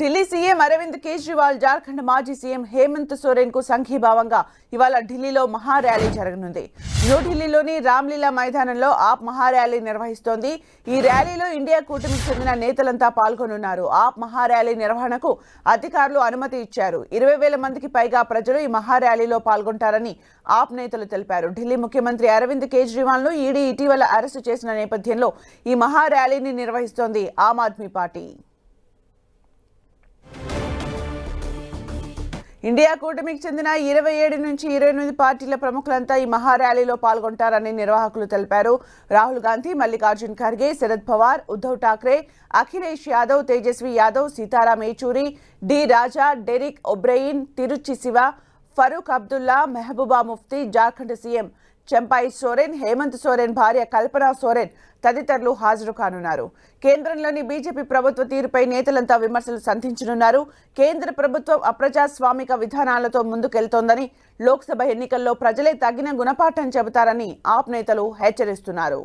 Delhi CM Arvind Kejriwal Jharkhand మాజీ CM Hemant సోరెన్కు సంఘీభావంగా ఇవాళ ఢిల్లీలో మహార్యాలీ జరగనుంది. న్యూఢిల్లీలోని రామ్లీలా మైదానంలో ఆప్ మహార్యాలీ నిర్వహిస్తోంది. ఈ ర్యాలీలో ఇండియా కూటమికి చెందిన నేతలంతా పాల్గొనున్నారు. ఆప్ మహార్యాలీ నిర్వహణకు అధికారులు అనుమతి ఇచ్చారు. ఇరవై వేల మందికి పైగా ప్రజలు ఈ మహార్యాలీలో పాల్గొంటారని ఆప్ నేతలు తెలిపారు. ఢిల్లీ ముఖ్యమంత్రి అరవింద్ కేజ్రీవాల్ను ఈడీ ఇటీవల అరెస్టు చేసిన నేపథ్యంలో ఈ మహార్యాలీని నిర్వహిస్తోంది ఆమ్ ఆద్మీ పార్టీ. ఇండియా కూటమికి చెందిన ఇరవై ఏడు నుంచి ఇరవై ఎనిమిది పార్టీల ప్రముఖులంతా ఈ మహార్యాలీలో పాల్గొంటారని నిర్వాహకులు తెలిపారు. Rahul Gandhi Mallikarjun Kharge Sharad Pawar Uddhav Thackeray Akhilesh Yadav Tejashwi Yadav Sitaram Yechury D Raja Derek O'Brien Tiruchi Siva Farooq Abdullah Mehbooba Mufti Jharkhand CM Champai Soren Hemant Soren భార్య కల్పనా సోరెన్ తదితరులు హాజరు కానున్నారు. కేంద్రంలోని బీజేపీ ప్రభుత్వ తీరుపై నేతలంతా విమర్శలు సంధించనున్నారు. కేంద్ర ప్రభుత్వం అప్రజాస్వామిక విధానాలతో ముందుకెళ్తోందని లోక్సభ ఎన్నికల్లో ప్రజలే తగిన గుణపాఠం చెబుతారని ఆప్ నేతలు హెచ్చరిస్తున్నారు.